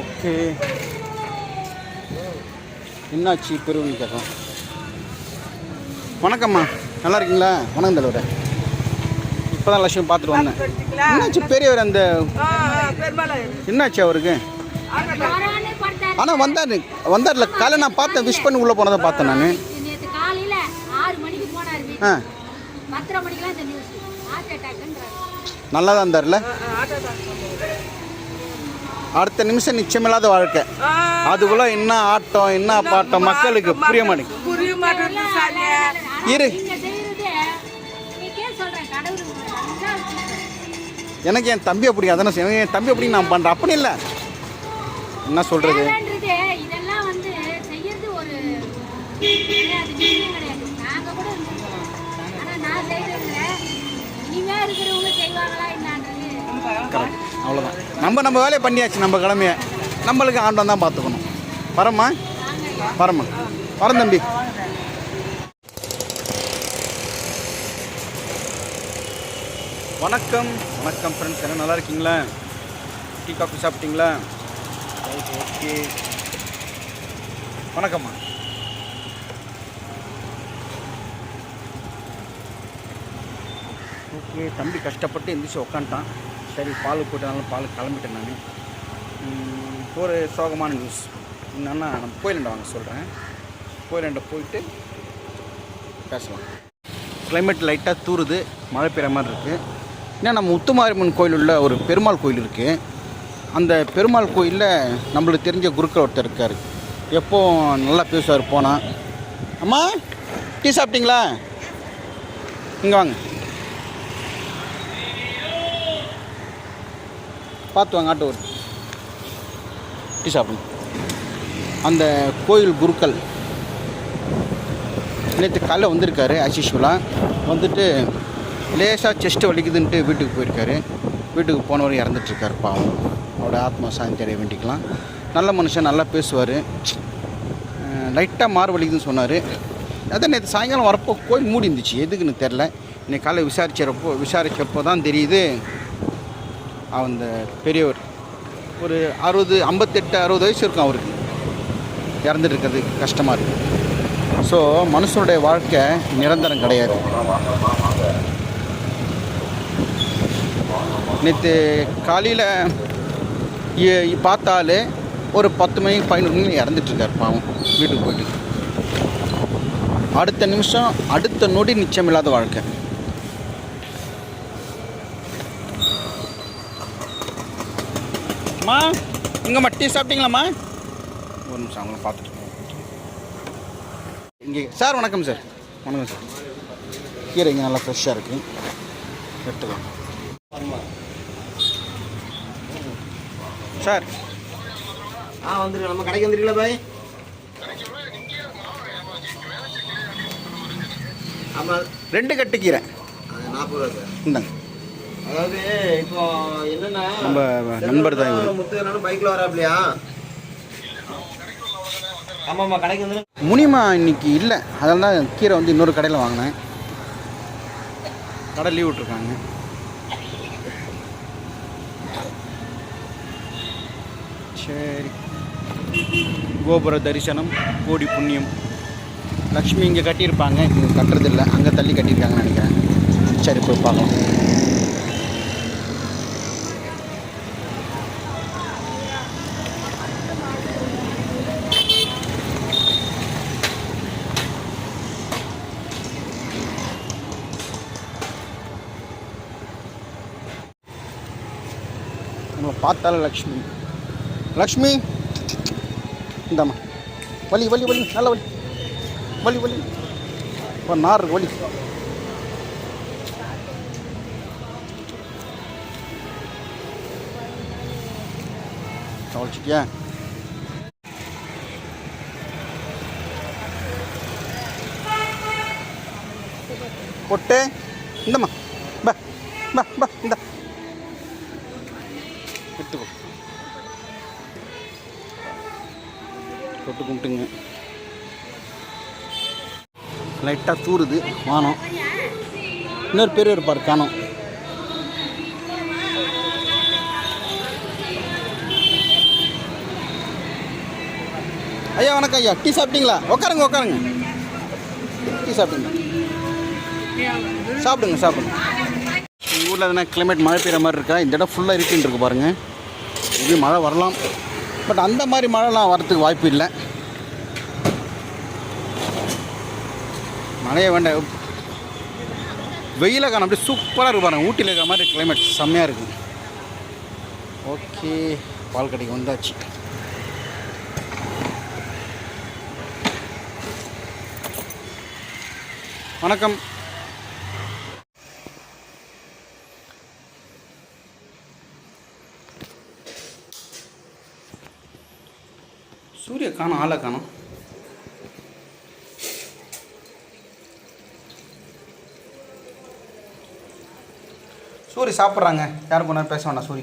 Okay. என்னாச்சு பெருவனி கேட்கலாம் வணக்கம்மா. நல்லா இருக்கீங்களா? வணக்கம் தலைவரே. இப்போ தான் லட்சுமி பார்த்துட்டு வந்தேன். என்னாச்சு பெரியவர் அந்த என்னாச்சு அவருக்கு? ஆனால் வந்தார். வந்தார்ல. காலைல நான் பார்த்தேன். விஷ் பண்ணி உள்ளே போனதை பார்த்தேன் நான். ஆ. நல்லா தான் இருந்தார்ல? அடுத்த நிமிஷம் நிச்சயமில்லாத வாழ்க்கை. அதுக்குள்ள என்ன ஆட்டம் என்ன பாட்டம் மக்களுக்கு புரிய மாட்டேங்குது. இரு. எனக்கு என் தம்பி அப்படி அதானே செய்யணும். என் தம்பி அப்படி நான் பண்ணுறேன் அப்படி இல்லை. என்ன சொல்கிறது கரெக்ட் அவ்வளோதான் நம்ம நம்ம வேலையை பண்ணியாச்சு நம்ம கிழமையை நம்மளுக்கு ஆண்டம் தான் பார்த்துக்கணும். வரம்மா வரம்மா வரம் தம்பி. வணக்கம். வணக்கம் ஃப்ரெண்ட்ஸ் என்ன நல்லா இருக்கீங்களா? டீ காஃபி சாப்பிட்டீங்களா? Right okay. வணக்கம்மா. ஓகே தம்பி கஷ்டப்பட்டு எந்திரிச்சு உக்காண்டான் சரி பால் போட்டனாலும் பால் கிளம்பிட்டேன் நான். ஒரு சோகமான நியூஸ் என்னன்னா நம்ம கோயிலண்டை வாங்க சொல்கிறேன் கோயிலண்டை போயிட்டு பேசலாம். கிளைமேட் லைட்டாக தூறுது மழை பெய்கிற மாதிரி இருக்குது ஏன்னா நம்ம முத்துமாரியம்மன் கோயில் உள்ள ஒரு பெருமாள் கோயில் இருக்குது அந்த பெருமாள் கோயிலில் நம்மளுக்கு தெரிஞ்ச குருக்கள் ஒருத்தர் இருக்கார். எப்போ நல்லா பேசுவார் போனால் அம்மா டீ சாப்பிட்டீங்களா? இங்கே வாங்க. பார்த்து வாங்க ஆட்டோ ஒரு டீ சாப்பிடுங்க அந்த கோயில் குருக்கள் நேற்று காலைல வந்திருக்காரு ஆசிஷ்வலாக வந்துட்டு லேசாக செஸ்ட்டு வலிக்குதுன்ட்டு வீட்டுக்கு போயிருக்காரு. வீட்டுக்கு போனவர் இறந்துட்டுருக்காரு பாவம். அவரோட ஆத்மா சாந்தி அடைய வேண்டிக்கலாம். நல்ல மனுஷன் நல்லா பேசுவார். லைட்டாக மாறு வலிக்குதுன்னு சொன்னார். அதான் நேற்று சாயங்காலம் வரப்போ கோயில் மூடி இருந்துச்சு எதுக்குன்னு தெரில இன்னைக்கு காலையில் விசாரிச்சப்போ விசாரிச்சப்போ தான் தெரியுது. அந்த பெரியவர் ஒரு அறுபது ஐம்பத்தெட்டு அறுபது வயசு இருக்கும் அவருக்கு இறந்துட்டு இருக்கிறது கஷ்டமாக இருக்குது ஸோ மனுஷனுடைய வாழ்க்கை நிரந்தரம் கிடையாது. நேற்று காலையில் பார்த்தாலே ஒரு பத்து மணி பதினொரு மணி இறந்துட்டுருக்கார் பாவம் வீட்டுக்கு போயிட்டு. அடுத்த நிமிஷம் அடுத்த நொடி நிச்சயமில்லாத வாழ்க்கை. அம்மா இங்கேம்மா டீ சாப்பிட்டீங்களாம்மா? ஒரு நிமிஷம் அவங்கள பார்த்துட்டு இங்கே சார் வணக்கம் சார். வணக்கம் சார். கீரை இங்கே நல்லா ஃப்ரெஷ்ஷாக இருக்குது எடுத்துக்கலாம். சார். ஆ வந்துருங்க. நம்ம கடைக்கு வந்துருக்கீங்களா பாய்? ஆமாம் ரெண்டு கட்டு கீரை. நாற்பது ரூபா சார். இந்தாங்க. அதாவது இப்போ என்னன்னா நம்ம நண்பர் தான் முத்து பைக்கில் வராப்லையா? ஆமாம்மா கடைக்கு வந்துரு முனிமா இன்னைக்கு இல்லை. அதனால தான் கீரை வந்து இன்னொரு கடையில் வாங்கினேன். கடை லீவ் விட்ருக்காங்க சரி. கோபுர தரிசனம் கோடி புண்ணியம். லக்ஷ்மி இங்கே கட்டியிருப்பாங்க. இங்கே கட்டுறதில்ல. அங்கே தள்ளி கட்டியிருக்காங்கன்னு நினைக்கிறேன். சரி போய் பார்க்கலாம். நம்ம பார்த்தால லக்ஷ்மி. லக்ஷ்மி இந்தாம்மா. வலி வலி வலி நல்ல வலி. வலி வலி. இப்போ நார் இருக்கு, வலி. கவனிச்சிட்டியா? பொட்டு இந்தம்மா. பா பா பா இந்த. எடுத்துக்கோ தொட்டு கும்பிட்டுங்க லைட்டாக தூறுது வானம். இன்னொரு பேர் இருப்பார் காணும். ஐயா வணக்கம் ஐயா. டீ சாப்பிட்டீங்களா? உட்காருங்க உட்காருங்க. டீ சாப்பிட்டீங்களா சாப்பிடுங்க சாப்பிடுங்க. ஊரில் எதனா கிளைமேட் மழை பெய்கிற மாதிரி இருக்கா? இந்த இடம் ஃபுல்லாக இருக்குன்னு இருக்கு பாருங்கள் இது மழை வரலாம். பட் அந்த மாதிரி மழைலாம் வரத்துக்கு வாய்ப்பு இல்லை. மழையை வேண்டாம். வெயில காணும். அப்படியே சூப்பராக இருக்கும் பாருங்கள் ஊட்டியில் இருக்கிற மாதிரி கிளைமேட் செம்மையாக இருக்குது ஓகே பால் கடைக்கு வந்தாச்சு. வணக்கம் சூரிய காணும் ஆளை காணும். சூரி சாப்பிட்றாங்க. யாரும் கொண்டாந்து பேச வேண்டாம் சூரி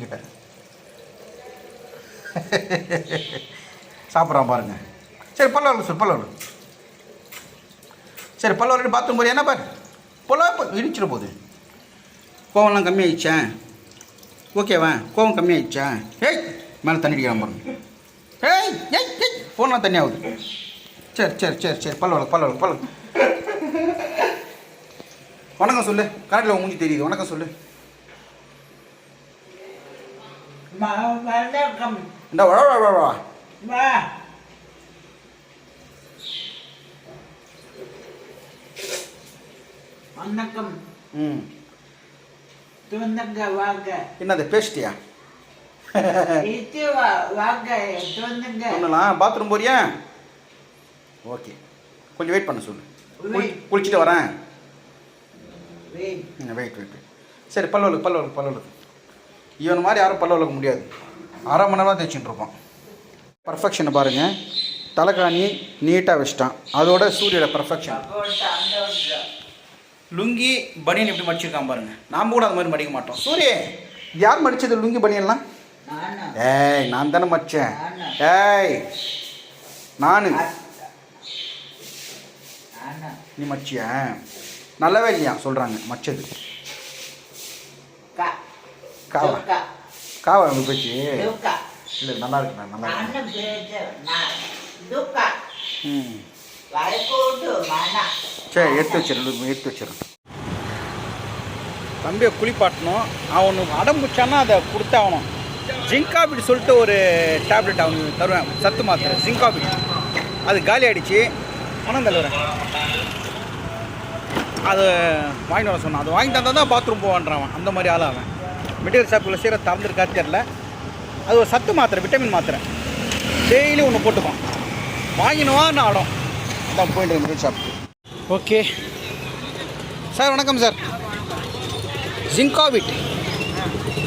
சாப்பிட்றான் பாருங்க. சரி பல்ல சார் பல்ல சரி பல்ல பாத்ரூம் போறியா? என்ன பாரு? பொல்ல இடிச்சிட போகுது? கோவம்லாம் கம்மியாயிடுச்சேன் ஓகேவா? கோவம் கம்மியாயிடுச்சேன் ஏய் மேலே தண்ணி அடிக்கிறான் பாருங்க. ஏய் ஏய் ஏய். ஃபோன்லாம் தண்ணி ஆகுது. சரி சரி சரி சரி. பல்ல வளர்க்கு பல்ல வளர்க்கு பல்ல வணக்கம் சொல்லு. கரெக்டில் மூஞ்சி தெரியுது. வணக்கம் சொல்லு. வணக்கம். இந்த வா வா வா வா. வா. வணக்கம். ம். என்னது பேசிட்டியா ஒன்றுலாம் பாத்ரூம் போறியா? ஓகே கொஞ்சம் வெயிட் பண்ண சொல்லு. குளிச்சுட்டு வரேன். வெயிட் வெயிட் சரி பல்லவலுக்கு பல்லவலுக்கு பல்லவலுக்கு இவன் மாதிரி யாரும் பல்லவலுக்கு முடியாது. அரை மணி நேரம் தேய்ச்சிட்டு இருப்பான். பர்ஃபெக்ஷனை பாருங்கள் தலைக்காணி நீட்டாக வச்சிட்டான். அதோட சூரியோட பர்ஃபெக்ஷன். லுங்கி பனியன் எப்படி மடிச்சிருக்கான் பாருங்க. நாம் கூட அந்த மாதிரி மடிக்க மாட்டோம். சூரிய யார் மடிச்சது லுங்கி பனியன்லாம்? ஏய் நான் தானே மச்சேன். ஏய் நான். நீ மச்சியா? நல்லாவே இல்லையா? சொல்கிறாங்க மச்சது. காவா. காவா உங்க பேச்சு? இல்லை நல்லா இருக்குண்ணா நல்லா இருக்கு. ம். சரி எடுத்து வச்சிடறேன் எடுத்து வச்சிடறேன் தம்பியை குளிப்பாட்டணும். அவனுக்கு அடம் பிடிச்சான்னா அதை கொடுத்தாகணும் ஜிங்காபிட் சொல்லிட்டு ஒரு டேப்லெட் அவங்க தருவேன். சத்து மாத்திரை ஜிங்காபிட். அது காலி ஆயிடுச்சு. பணம் தருவேன் அது வாங்கிட்டு வர சொன்னான். அது வாங்கி தந்தால் தான் பாத்ரூம் போவான்றான் அந்த மாதிரி ஆள் அவன். மெட்டீரியல் ஷாப்பில் சீர திறந்துருக்கா தெரில. அது ஒரு சத்து மாத்திரை விட்டமின் மாத்திரை. டெய்லி ஒன்று போட்டுப்பான் வாங்கினுவான்னு ஆடும். அதான் போயிட்டு மெட்டீரியல் ஷாப் ஓகே சார் வணக்கம் சார். ஜிங்காவிட்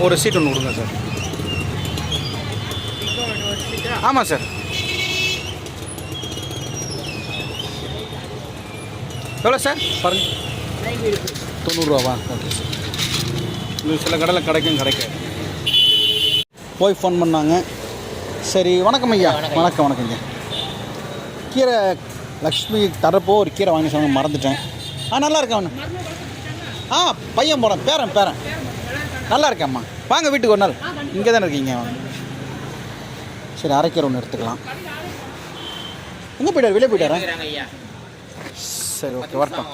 ஒரு சீட் ஒன்று கொடுங்க சார். ஆமாம் சார் எவ்வளோ சார் பாருங்க. தொண்ணூறுரூவாவா? ஓகே சார் இது சில கடையில் கிடைக்கும் கிடைக்காது. போய் ஃபோன் பண்ணாங்க. சரி வணக்கம் ஐயா. வணக்கம் வணக்கம் ஐயா. கீரை லக்ஷ்மி தரப்போ ஒரு கீரை வாங்கி சொன்னாங்க மறந்துட்டேன். ஆ நல்லா இருக்கேன் அவனு? ஆ பையன் போகிறேன் பேரன் பேரன். நல்லா இருக்கேம்மா. வாங்க வீட்டுக்கு ஒரு நாள். இங்கே தானே இருக்கீங்க வாங்க சரி அரைக்கீரை ஒன்று எடுத்துக்கலாம். எங்கே போயிட்டார்? வெளியே போயிட்டாரா? சரி ஓகே வரட்டும்.